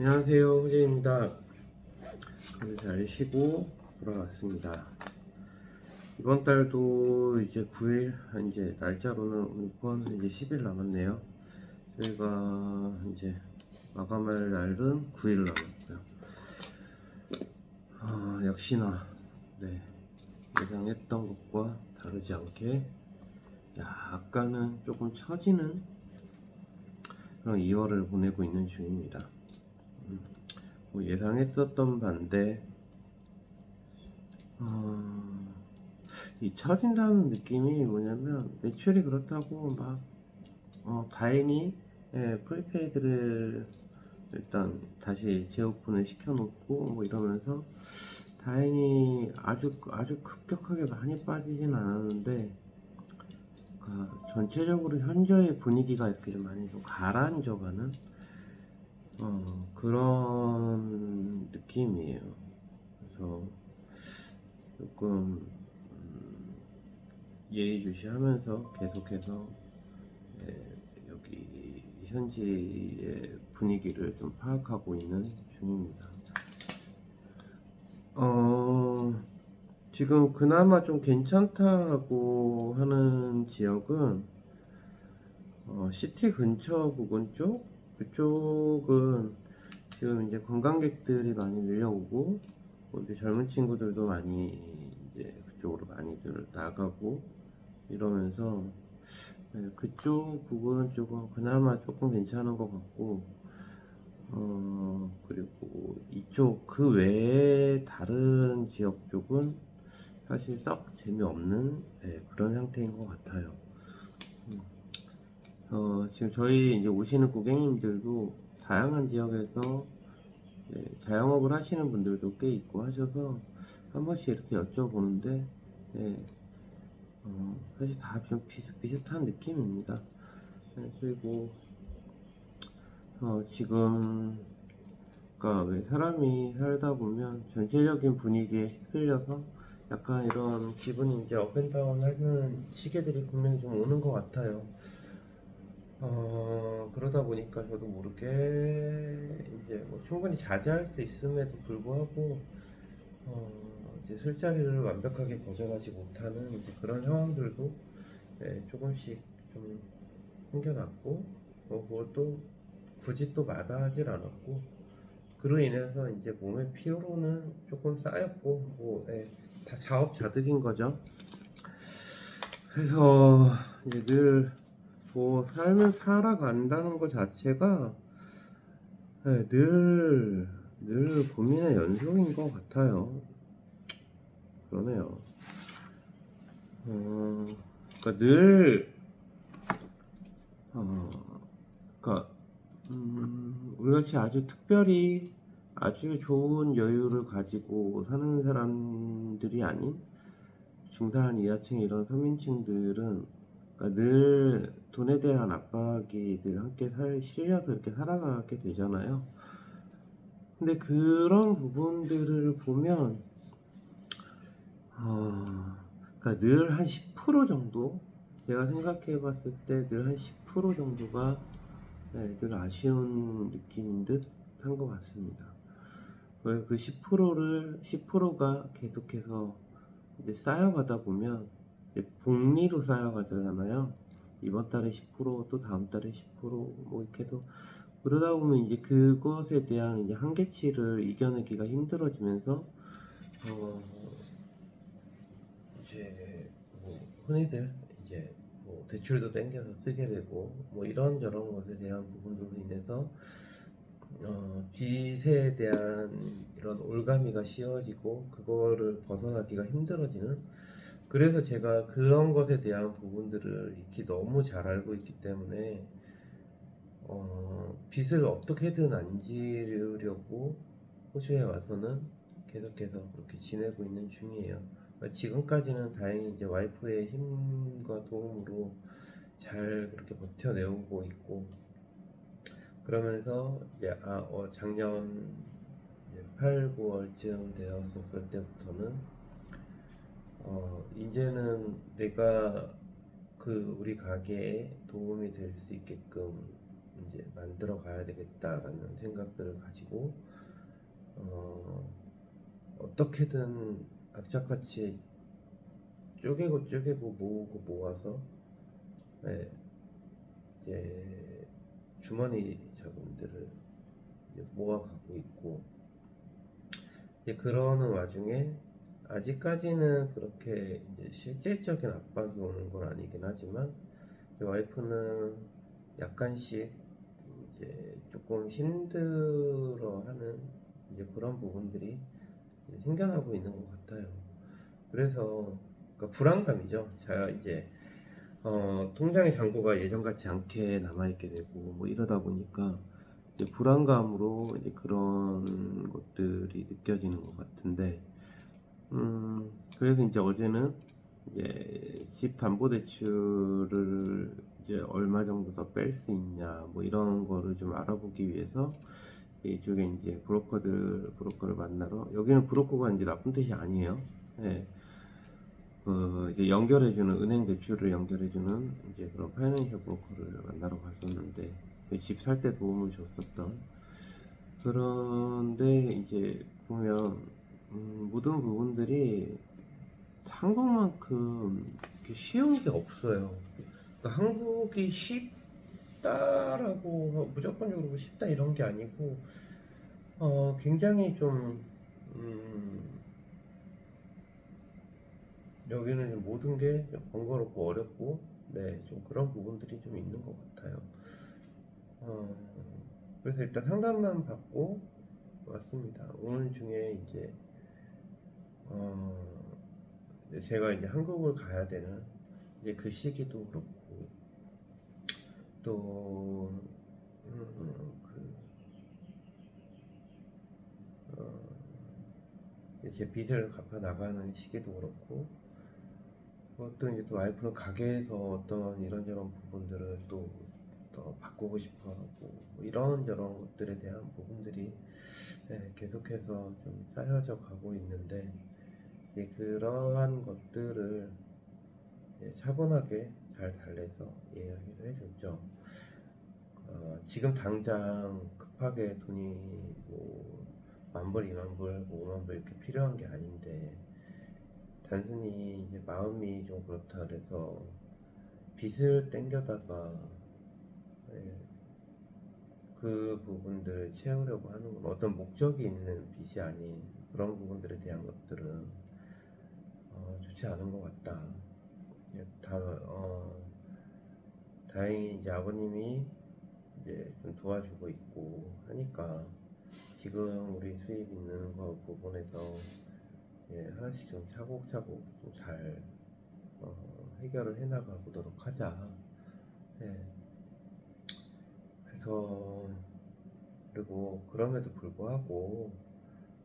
안녕하세요 호재입니다. 오늘 잘 쉬고 돌아왔습니다. 이번 달도 이제 9일 이제 날짜로는 오늘 포함해서 이제 10일 남았네요. 저희가 이제 마감할 날은 9일 남았고요. 아, 역시나 네 예상했던 것과 다르지 않게 약간은 조금 처지는 그런 2월을 보내고 있는 중입니다 뭐 예상했었던 반대. 어, 이 처진다는 느낌이 뭐냐면 매출이 그렇다고 막 어, 다행히 예, 프리페이드를 일단 다시 재오픈을 시켜놓고 뭐 이러면서 다행히 아주 아주 급격하게 많이 빠지진 않았는데 그러니까 전체적으로 현저의 분위기가 이렇게 좀 많이 좀 가라앉아가는 어, 그런 느낌이에요. 그래서 조금 음, 예의주시하면서 계속해서 예, 여기 현지의 분위기를 좀 파악하고 있는 중입니다. 어, 지금 그나마 좀 괜찮다고 하는 지역은 어, 시티 근처 부근 쪽 그쪽은 지금 이제 관광객들이 많이 밀려오고 뭐 이제 젊은 친구들도 많이 이제 그쪽으로 많이들 나가고 이러면서 네, 그쪽 부분 쪽은 그나마 조금 괜찮은 것 같고 어 그리고 이쪽 그 외에 다른 지역 쪽은 사실 썩 재미없는 네, 그런 상태인 것 같아요. 음. 어, 지금 저희 이제 오시는 고객님들도 다양한 지역에서 네, 자영업을 하시는 분들도 꽤 있고 하셔서 한 번씩 이렇게 여쭤보는데 네, 어, 사실 다 좀 비슷비슷한 느낌입니다. 네, 그리고 어, 지금 그러니까 왜 사람이 살다 보면 전체적인 분위기에 휩쓸려서 약간 이런 기분이 이제 업앤다운 하는 시계들이 분명히 좀 오는 것 같아요. 어, 그러다 보니까 저도 모르게 이제 뭐 충분히 자제할 수 있음에도 불구하고 어, 이제 술자리를 완벽하게 거절하지 못하는 그런 상황들도 네, 조금씩 좀 생겨났고 뭐 그것도 굳이 또 마다하질 않았고 그로 인해서 이제 몸의 피로는 조금 쌓였고 뭐 네, 다 자업자득인 거죠. 그래서 이제 늘 뭐 삶을 살아간다는 것 자체가 네, 늘, 늘 고민의 연속인 것 같아요. 그러네요. 어, 그러니까 늘, 어, 그러니까 음, 우리같이 아주 특별히 아주 좋은 여유를 가지고 사는 사람들이 아닌 중산 이하층 이런 서민층들은 그러니까 늘 돈에 대한 압박이 늘 함께 살, 실려서 이렇게 살아가게 되잖아요. 근데 그런 부분들을 보면, 어, 그러니까 늘 한 10% 정도, 제가 생각해 봤을 때 늘 한 10% 정도가 네, 늘 아쉬운 느낌인 듯 한 것 같습니다. 왜그 10%를, 10%가 계속해서 이제 쌓여가다 보면 복리로 쌓여가잖아요. 이번 달에 10%, 또 다음 달에 10%뭐 이렇게 해서 그러다 보면 이제 그것에 대한 이제 한계치를 이겨내기가 힘들어지면서 어 이제 뭐 흔히들 이제 뭐 대출도 땡겨서 쓰게 되고 뭐 이런 저런 것에 대한 부분들로 인해서 어 빚에 대한 이런 올가미가 씌워지고 그거를 벗어나기가 힘들어지는 그래서 제가 그런 것에 대한 부분들을 익히 너무 잘 알고 있기 때문에 어, 빚을 어떻게든 안 지르려고 호주에 와서는 계속해서 그렇게 지내고 있는 중이에요. 지금까지는 다행히 이제 와이프의 힘과 도움으로 잘 그렇게 버텨내오고 있고 그러면서 이제 아, 어, 작년 이제 8, 9월쯤 되었을 때부터는 어, 이제는 내가 그 우리 가게에 도움이 될 수 있게끔 이제 만들어 가야 되겠다라는 생각들을 가지고 어, 어떻게든 악착같이 쪼개고 쪼개고 모으고 모아서 예, 이제 주머니 자금들을 모아가고 있고 이제 그러는 와중에 아직까지는 그렇게 이제 실질적인 압박이 오는 건 아니긴 하지만 와이프는 약간씩 이제 조금 힘들어하는 이제 그런 부분들이 이제 생겨나고 있는 것 같아요. 그래서 그러니까 불안감이죠. 자 이제 어, 통장의 잔고가 예전 같지 않게 남아 있게 되고 뭐 이러다 보니까 이제 불안감으로 이제 그런 것들이 느껴지는 것 같은데 음 그래서 이제 어제는 이제 집 담보 대출을 이제 얼마 정도 더 뺄 수 있냐 뭐 이런 거를 좀 알아보기 위해서 이쪽에 이제 브로커들 브로커를 만나러 여기는 브로커가 이제 나쁜 뜻이 아니에요. 예. 그 이제 연결해주는 은행 대출을 연결해주는 이제 그런 파이낸셜 브로커를 만나러 갔었는데 집 살 때 도움을 줬었던 그런데 이제 보면 음, 모든 부분들이 한국만큼 쉬운 게 없어요. 그러니까 한국이 쉽다라고 무조건적으로 쉽다 이런 게 아니고 어, 굉장히 좀 음, 여기는 좀 모든 게좀 번거롭고 어렵고 네, 좀 그런 부분들이 좀 있는 것 같아요. 어, 그래서 일단 상담만 받고 왔습니다. 오늘 중에 이제 어, 제가 이제 한국을 가야 되는 이제 그 시기도 그렇고 또 음, 그, 어, 이제 빚을 갚아 나가는 시기도 그렇고 뭐또 이제 또 와이프는 가게에서 어떤 이런저런 부분들을 또더 바꾸고 싶어 하고 뭐 이런저런 것들에 대한 부분들이 네, 계속해서 좀 쌓여져 가고 있는데 예, 그러한 것들을 예, 차분하게 잘 달래서 이야기를 해줬죠. 어, 지금 당장 급하게 돈이 뭐 만불, 이만불, 뭐 오만불 이렇게 필요한 게 아닌데 단순히 이제 마음이 좀 그렇다 그래서 빚을 땡겨다가 예, 그 부분들을 채우려고 하는 건 어떤 목적이 있는 빚이 아닌 그런 부분들에 대한 것들은 어, 좋지 않은 것 같다. 예, 다, 어, 다행히 이제 아버님이 이제 좀 도와주고 있고 하니까 지금 우리 수입 있는 거 부분에서 예, 하나씩 좀 차곡차곡 좀 잘 어, 해결을 해나가 보도록 하자. 예. 그래서 그리고 그럼에도 불구하고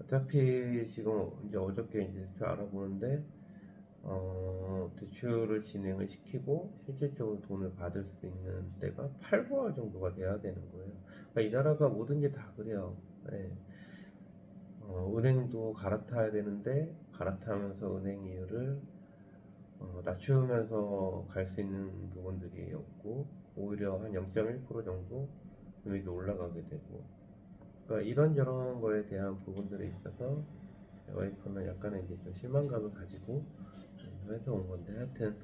어차피 지금 이제 어저께 이제 알아보는데 어, 대출을 진행을 시키고 실질적으로 돈을 받을 수 있는 때가 8, 9월 정도가 돼야 되는 거예요. 그러니까 이 나라가 모든 게 다 그래요. 예. 어, 은행도 갈아타야 되는데 갈아타면서 은행 이율을 어, 낮추면서 갈 수 있는 부분들이 없고 오히려 한 0.1% 정도 금액이 올라가게 되고 그러니까 이런저런 거에 대한 부분들에 있어서 와이프는 약간의 이제 좀 실망감을 가지고 해서 온 건데 하여튼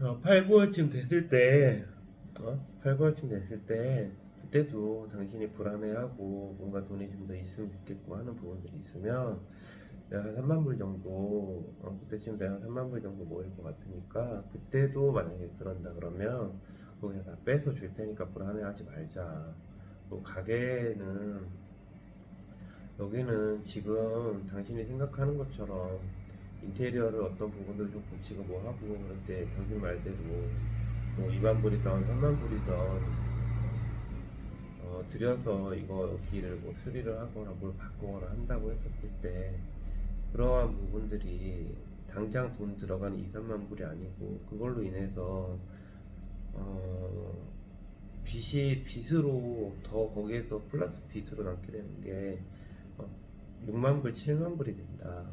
어, 8, 9월쯤 됐을 때 어? 8, 9월쯤 됐을 때 그때도 당신이 불안해하고 뭔가 돈이 좀 더 있으면 좋겠고 하는 부분들이 있으면 내가 한 3만 불 정도 어, 그때쯤 내가 한 3만 불 정도 모일 것 같으니까 그때도 만약에 그런다 그러면 그거 그냥 다 빼서 줄 테니까 불안해하지 말자 뭐 가게는 여기는 지금 당신이 생각하는 것처럼 인테리어를 어떤 부분들 좀 고치고 뭐 하고 그럴 때 당신 말대로 뭐 2만 불이든 3만 불이든 어, 들여서 이거 여기를 뭐 수리를 하거나 뭘 바꾸거나 한다고 했었을 때 그러한 부분들이 당장 돈 들어가는 2, 3만 불이 아니고 그걸로 인해서 어, 빚이 빚으로 더 거기에서 플러스 빚으로 남게 되는 게 어, 6만 불, 7만 불이 된다.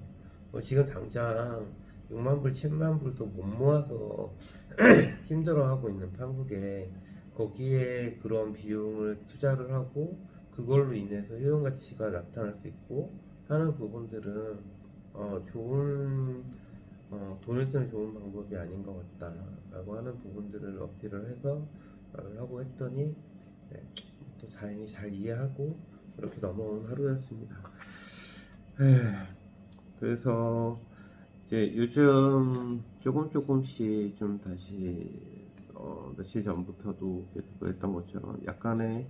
어, 지금 당장 6만 불, 7만 불도 못 모아서 힘들어하고 있는 한국에 거기에 그런 비용을 투자를 하고 그걸로 인해서 효용 가치가 나타날 수 있고 하는 부분들은 어, 좋은 어, 돈을 쓰는 좋은 방법이 아닌 것 같다라고 하는 부분들을 어필을 해서 하고 했더니 네, 또 다행히 잘 이해하고 이렇게 넘어온 하루였습니다. 에휴, 그래서 이제 요즘 조금 조금씩 좀 다시 어, 며칠 전부터도 계속 그랬던 것처럼 약간의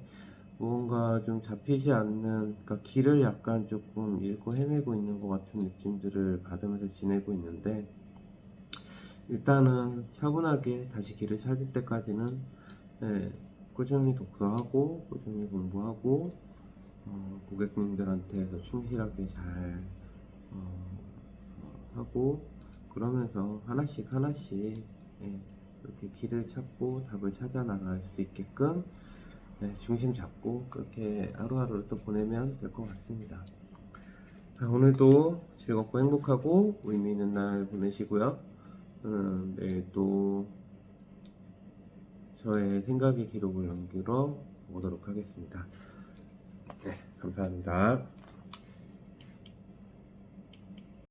무언가 좀 잡히지 않는 그러니까 길을 약간 조금 잃고 헤매고 있는 것 같은 느낌들을 받으면서 지내고 있는데 일단은 차분하게 다시 길을 찾을 때까지는 예, 꾸준히 독서하고 꾸준히 공부하고 어, 고객님들한테 더 충실하게 잘 하고 그러면서 하나씩 하나씩 예, 이렇게 길을 찾고 답을 찾아 나갈 수 있게끔 예, 중심 잡고 그렇게 하루하루를 또 보내면 될 것 같습니다. 자, 오늘도 즐겁고 행복하고 의미 있는 날 보내시고요. 음, 내일 또 저의 생각의 기록을 남기러 오도록 하겠습니다. 네, 감사합니다.